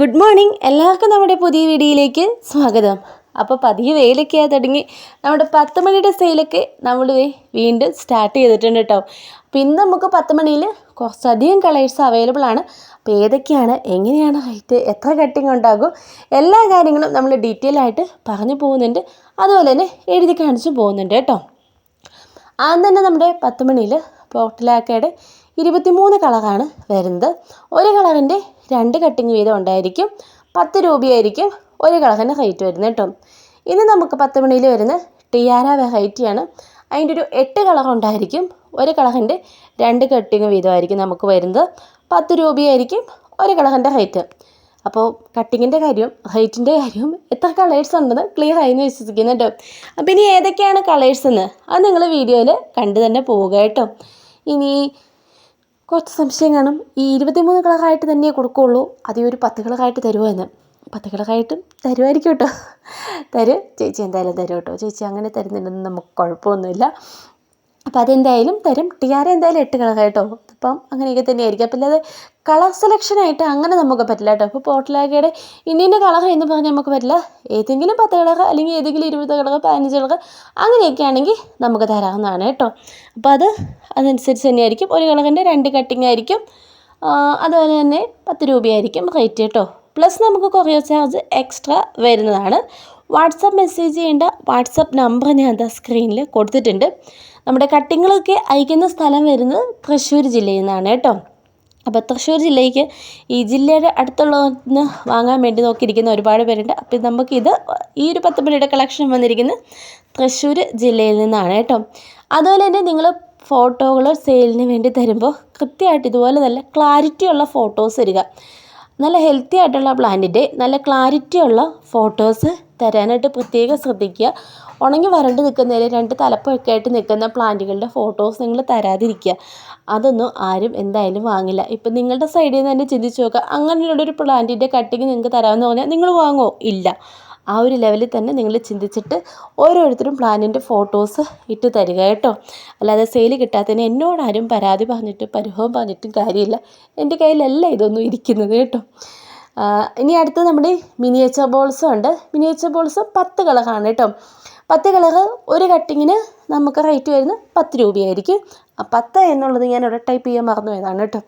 Good morning. എല്ലാവർക്കും നമ്മുടെ പുതിയ വീഡിയോയിലേക്ക് സ്വാഗതം. അപ്പോൾ പതിയെ വെയിലൊക്കെ തുടങ്ങി. നമ്മുടെ പത്ത് മണിയുടെ സെയിലൊക്കെ നമ്മൾ വീണ്ടും സ്റ്റാർട്ട് ചെയ്തിട്ടുണ്ട് കേട്ടോ. അപ്പോൾ ഇന്ന് നമുക്ക് പത്ത് മണിയിൽ കുറച്ചധികം കളേഴ്സ് അവൈലബിൾ ആണ്. അപ്പോൾ ഏതൊക്കെയാണ് എങ്ങനെയാണ് റേറ്റ് എത്ര കട്ടിങ് ഉണ്ടാകും എല്ലാ കാര്യങ്ങളും നമ്മൾ ഡീറ്റെയിൽ ആയിട്ട് പറഞ്ഞു പോകുന്നുണ്ട്. അതുപോലെ തന്നെ എഴുതി കാണിച്ചു പോകുന്നുണ്ട് കേട്ടോ. ആദ്യം തന്നെ നമ്മുടെ പത്ത് മണിയിൽ പോർട്ടിലാക്കയുടെ ഇരുപത്തിമൂന്ന് കളറാണ് വരുന്നത്. ഒരു കളറിന്റെ രണ്ട് കട്ടിങ് വീതം ഉണ്ടായിരിക്കും. പത്ത് രൂപയായിരിക്കും ഒരു കളറിന് റേറ്റ് വരുന്നത് കേട്ടോ. ഇനി നമുക്ക് പത്ത് മണിയിൽ വരുന്ന ടിയാര വെറൈറ്റിയാണ് അതിന്റെ ഒരു എട്ട് കളർ ഉണ്ടായിരിക്കും. ഒരു കളറിന്റെ രണ്ട് കട്ടിങ് വീതമായിരിക്കും നമുക്ക് വരുന്നത്. പത്ത് രൂപയായിരിക്കും ഒരു കളറിന്റെ റേറ്റ് അപ്പോൾ കട്ടിങ്ങിന്റെ കാര്യവും ഹൈറ്റിന്റെ കാര്യവും എത്ര കളേഴ്സ് ഉണ്ടെന്ന് ക്ലിയർ ആയി എന്ന് വിശ്വസിക്കുന്നു കേട്ടോ അപ്പോൾ ഇനി ഏതൊക്കെയാണ് കളേഴ്സ് എന്ന്? അത് നിങ്ങൾ വീഡിയോയിൽ കണ്ടു തന്നെ പോവുക കേട്ടോ. ഇനി കുറച്ച് സംശയം കാണും. ഈ ഇരുപത്തിമൂന്ന് കളറായിട്ട് തന്നെ കൊടുക്കുകയുള്ളൂ അതേ ഒരു പത്ത് കളറായിട്ട് തരുമോ എന്ന്. പത്ത് കളറായിട്ടും തരുമായിരിക്കും കേട്ടോ. തരും. ചേച്ചി എന്തായാലും തരും കേട്ടോ. ചേച്ചി അങ്ങനെ തരുന്നുണ്ടെന്ന് നമുക്ക് കുഴപ്പമൊന്നുമില്ല. അപ്പോൾ അതെന്തായാലും തരും. ടി ആർ എന്തായാലും എട്ട് കളർ കേട്ടോ അപ്പം അങ്ങനെയൊക്കെ തന്നെയായിരിക്കും. അപ്പം അല്ലാതെ കളർ സെലക്ഷനായിട്ട് അങ്ങനെ നമുക്ക് പറ്റില്ല കേട്ടോ. അപ്പോൾ പോർട്ടലാഗയുടെ ഇന്ത്യന്റെ കളർ എന്ന് പറഞ്ഞാൽ നമുക്ക് പറ്റില്ല. ഏതെങ്കിലും പത്ത് കളർ അല്ലെങ്കിൽ ഏതെങ്കിലും ഇരുപത് കളർ പതിനഞ്ച് കളർ അങ്ങനെയൊക്കെ ആണെങ്കിൽ നമുക്ക് തരാവുന്നതാണ് കേട്ടോ. അപ്പോൾ അത് അതനുസരിച്ച് തന്നെയായിരിക്കും. ഒരു കളറിന്റെ രണ്ട് കട്ടിങ് ആയിരിക്കും. അതുപോലെ തന്നെ പത്ത് രൂപയായിരിക്കും റേറ്റ് കേട്ടോ. പ്ലസ് നമുക്ക് കൊറിയർ ചാർജ് എക്സ്ട്രാ വരുന്നതാണ്. വാട്സപ്പ് മെസ്സേജ് ചെയ്യേണ്ട വാട്സപ്പ് നമ്പർ ഞാൻ എന്താ സ്ക്രീനിൽ കൊടുത്തിട്ടുണ്ട്. നമ്മുടെ കട്ടിങ്ങളൊക്കെ അയക്കുന്ന സ്ഥലം വരുന്നത് തൃശ്ശൂർ ജില്ലയിൽ നിന്നാണ് കേട്ടോ. അപ്പോൾ തൃശ്ശൂർ ജില്ലയ്ക്ക് ഈ ജില്ലയുടെ അടുത്തുള്ളതെന്ന് വാങ്ങാൻ വേണ്ടി നോക്കിയിരിക്കുന്ന ഒരുപാട് പേരുണ്ട്. അപ്പോൾ നമുക്കിത് ഈ ഒരു പത്ത് മണിയുടെ കളക്ഷൻ വന്നിരിക്കുന്നത് തൃശ്ശൂർ ജില്ലയിൽ നിന്നാണ് കേട്ടോ. അതുപോലെ തന്നെ നിങ്ങൾ ഫോട്ടോകൾ സെയിലിന് വേണ്ടി തരുമ്പോൾ കൃത്യമായിട്ട് ഇതുപോലെ നല്ല ക്ലാരിറ്റി ഉള്ള ഫോട്ടോസ് തരിക നല്ല ഹെൽത്തി ആയിട്ടുള്ള പ്ലാന്റിന്റെ നല്ല ക്ലാരിറ്റി ഉള്ള ഫോട്ടോസ് തരാനായിട്ട് പ്രത്യേകം ശ്രദ്ധിക്കുക. ഉണങ്ങി വരണ്ട് നിൽക്കുന്നതിൽ രണ്ട് തലപ്പൊക്കെ ആയിട്ട് നിൽക്കുന്ന പ്ലാന്റുകളുടെ ഫോട്ടോസ് നിങ്ങൾ തരാതിരിക്കുക. അതൊന്നും ആരും എന്തായാലും വാങ്ങില്ല. ഇപ്പം നിങ്ങളുടെ സൈഡിൽ നിന്ന് തന്നെ ചിന്തിച്ച് നോക്കുക. അങ്ങനെയുള്ളൊരു പ്ലാന്റിന്റെ കട്ടിങ് നിങ്ങൾക്ക് തരാമെന്ന് പറഞ്ഞാൽ നിങ്ങൾ വാങ്ങുമോ ഇല്ല. ആ ഒരു ലെവലിൽ തന്നെ നിങ്ങൾ ചിന്തിച്ചിട്ട് ഓരോരുത്തരും പ്ലാനിന്റെ ഫോട്ടോസ് ഇട്ട് തരിക കേട്ടോ. അല്ലാതെ സെയിൽ കിട്ടാത്തതിന് എന്നോടാരും പരാതി പറഞ്ഞിട്ട് പരിഭവം പറഞ്ഞിട്ടും കാര്യമില്ല. എന്റെ കയ്യിലല്ല ഇതൊന്നും ഇരിക്കുന്നത് കേട്ടോ. ഇനി അടുത്ത് നമ്മുടെ മിനിയേച്ചർ ബോൾസും ഉണ്ട്. മിനിയേച്ചർ ബോൾസ് പത്ത് കളറാണ് കേട്ടോ. പത്ത് കളറ് ഒരു കട്ടിങ്ങിന് നമുക്ക് റേറ്റ് വരുന്നത് പത്ത് രൂപയായിരിക്കും. പത്ത് എന്നുള്ളത് ഞാൻ ഇവിടെ ടൈപ്പ് ചെയ്യാൻ മറന്നു പോയതാണ് കേട്ടോ.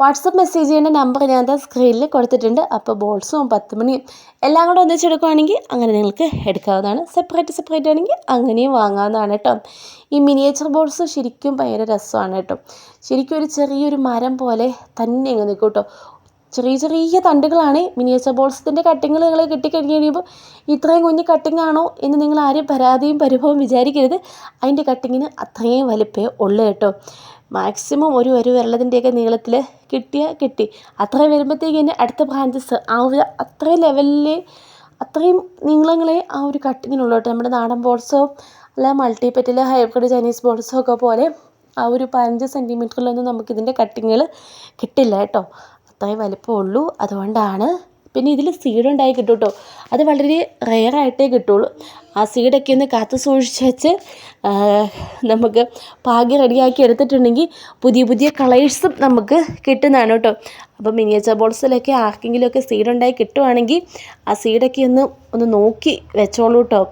വാട്സപ്പ് മെസ്സേജ് ചെയ്യേണ്ട നമ്പർ ഞാൻ എന്താ സ്ക്രീനിൽ കൊടുത്തിട്ടുണ്ട്. അപ്പോൾ ബോൾസും പത്ത് മണിയും എല്ലാം കൂടെ ഒന്നിച്ചെടുക്കുകയാണെങ്കിൽ അങ്ങനെ നിങ്ങൾക്ക് എടുക്കാവുന്നതാണ്. സെപ്പറേറ്റ് സെപ്പറേറ്റ് ആണെങ്കിൽ അങ്ങനെയും വാങ്ങാവുന്നതാണ് കേട്ടോ. ഈ മിനിയേച്ചർ ബോൾസ് ശരിക്കും ഭയങ്കര രസമാണ് കേട്ടോ. ശരിക്കും ഒരു ചെറിയൊരു മരം പോലെ തന്നെ ഇങ്ങനെ നിൽക്കും ചെറിയ ചെറിയ തണ്ടുകളാണ് മിനിയേച്ചർ ബോൾസിന്റെ കട്ടിങ്ങൾ നിങ്ങൾ കിട്ടിക്കഴിഞ്ഞ് കഴിയുമ്പോൾ ഇത്രയും കുഞ്ഞ് കട്ടിങ് ആണോ എന്ന് നിങ്ങൾ ആരും പരാതിയും പരിഭവം വിചാരിക്കരുത്. അതിന്റെ കട്ടിങ്ങിന് അത്രയും വലിപ്പേ ഉള്ളു കേട്ടോ. മാക്സിമം ഒരു ഒരു വിരളത്തിന്റെയൊക്കെ നീളത്തിൽ കിട്ടിയാൽ കിട്ടി. അത്രയും വരുമ്പോഴത്തേക്ക് തന്നെ അടുത്ത ബ്രാഞ്ചസ് ആ ഒരു അത്രയും ലെവലിൽ അത്രയും നീളങ്ങളെ ആ ഒരു കട്ടിങ്ങിനുള്ളൂട്ടോ നമ്മുടെ നാടൻ ബോൾസോ അല്ല മൾട്ടിപ്പറ്റിലെ ഹൈബ്രിഡ് ചൈനീസ് ബോൾസോ ഒക്കെ പോലെ ആ ഒരു പതിനഞ്ച് സെന്റിമീറ്ററിലൊന്നും നമുക്കിതിന്റെ കട്ടിങ്ങുകൾ കിട്ടില്ല കേട്ടോ. അത്രയും വലിപ്പമുള്ളൂ. അതുകൊണ്ടാണ് പിന്നെ ഇതിൽ സീഡ് ഉണ്ടായി കിട്ടും കേട്ടോ അത് വളരെ റെയറായിട്ടേ കിട്ടുള്ളൂ. ആ സീഡൊക്കെ ഒന്ന് കാത്തു സൂക്ഷിച്ച് വെച്ച് നമുക്ക് പാകി റെഡിയാക്കി എടുത്തിട്ടുണ്ടെങ്കിൽ പുതിയ പുതിയ കളേഴ്സും നമുക്ക് കിട്ടുന്നതാണ് കേട്ടോ. അപ്പോൾ മിനിയേച്ചർ ബോൾസിലൊക്കെ ആർക്കെങ്കിലുമൊക്കെ സീഡ് ഉണ്ടായി കിട്ടുവാണെങ്കിൽ ആ സീഡൊക്കെ ഒന്ന് ഒന്ന് നോക്കി വെച്ചോളൂ കേട്ടോ.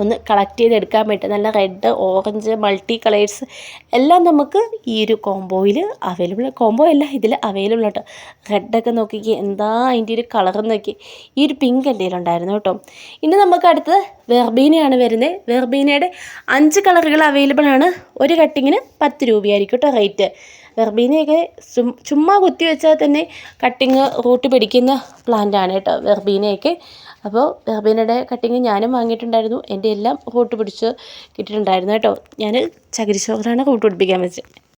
ഒന്ന് കളക്ട് ചെയ്തെടുക്കാൻ പറ്റും. നല്ല റെഡ് ഓറഞ്ച് മൾട്ടി കളേഴ്സ് എല്ലാം നമുക്ക് ഈ ഒരു കോംബോയിൽ അവൈലബിൾ കോംബോ അല്ല ഇതിൽ അവൈലബിൾ കേട്ടോ റെഡൊക്കെ നോക്കി എന്താ അതിന്റെ ഒരു കളർ നോക്കി ഈ ഒരു പിങ്ക് എന്റെ ഉണ്ടായിരുന്നു കേട്ടോ. ഇനി നമുക്ക് അടുത്തത് വെർബീനയാണ് വരുന്നത് വെർബീനയുടെ അഞ്ച് കളറുകൾ അവൈലബിൾ ആണ്. ഒരു കട്ടിങ്ങിന് പത്ത് രൂപയായിരിക്കും കേട്ടോ റേറ്റ് വെർബീനയൊക്കെ ചുമ്മാ കുത്തി വെച്ചാൽ തന്നെ കട്ടിങ് റൂട്ട് പിടിക്കുന്ന പ്ലാന്റാണ് കേട്ടോ വെർബീനയൊക്കെ. അപ്പോൾ വെർബീനയുടെ കട്ടിങ് ഞാനും വാങ്ങിയിട്ടുണ്ടായിരുന്നു. എന്റെ എല്ലാം റൂട്ട് പിടിച്ച് കിട്ടിയിട്ടുണ്ടായിരുന്നു കേട്ടോ. ഞാൻ ചകിരിച്ചോറാണ് റൂട്ട് പിടിപ്പിക്കാൻ വെച്ചത്.